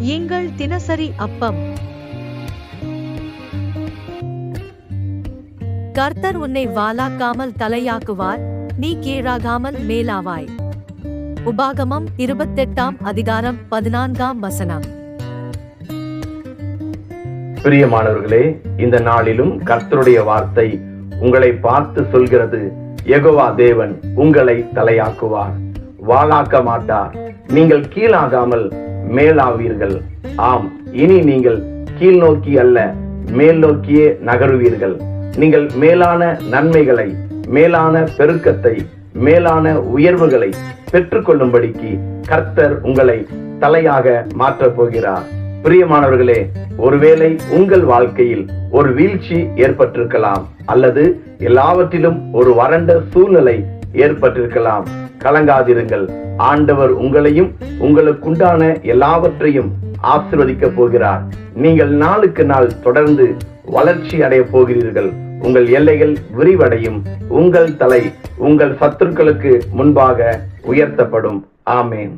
எங்கள் தினசரி அப்பம். கர்த்தர் உன்னை வாலாக்காமல் தலையாக்குவார் நீ கீழாகாமல் மேலாவாய். உபாகமம் இருபத்தெட்டாம் அதிகாரம் பதினான்காம் வசனம். பிரியமானவர்களே இந்த நாளிலும் கர்த்தருடைய வார்த்தை உங்களை பார்த்து சொல்கிறது எகோவா தேவன் உங்களை தலையாக்குவார். வாளாக்க மாட்டார். நீங்கள் கீழாகாமல் மேலாவீர்கள். ஆம் இனி நீங்கள் கீழ் நோக்கி அல்ல மேல் நோக்கியே நகருவீர்கள். நீங்கள் மேலான நன்மைகளை மேலான பெருக்கத்தை மேலான உயர்வுகளை பெற்றுக்கொள்ளும்படிக்கு கர்த்தர் உங்களை தலையாக மாற்றப் போகிறார். பிரியமானவர்களே ஒருவேளை உங்கள் வாழ்க்கையில் ஒரு வீழ்ச்சி ஏற்பட்டிருக்கலாம் அல்லது எல்லாவற்றிலும் ஒரு வறண்ட சூழ்நிலை ஏற்பட்டிருக்கலாம். கலங்காதிருங்கள். ஆண்டவர் உங்களையும் உங்களுக்குண்டான எல்லாவற்றையும் ஆசிர்வதிக்க போகிறார். நீங்கள் நாளுக்கு நாள் தொடர்ந்து வளர்ச்சி அடைய போகிறீர்கள். உங்கள் எல்லைகள் விரிவடையும். உங்கள் தலை உங்கள் சத்துருக்களுக்கு முன்பாக உயர்த்தப்படும். ஆமேன்.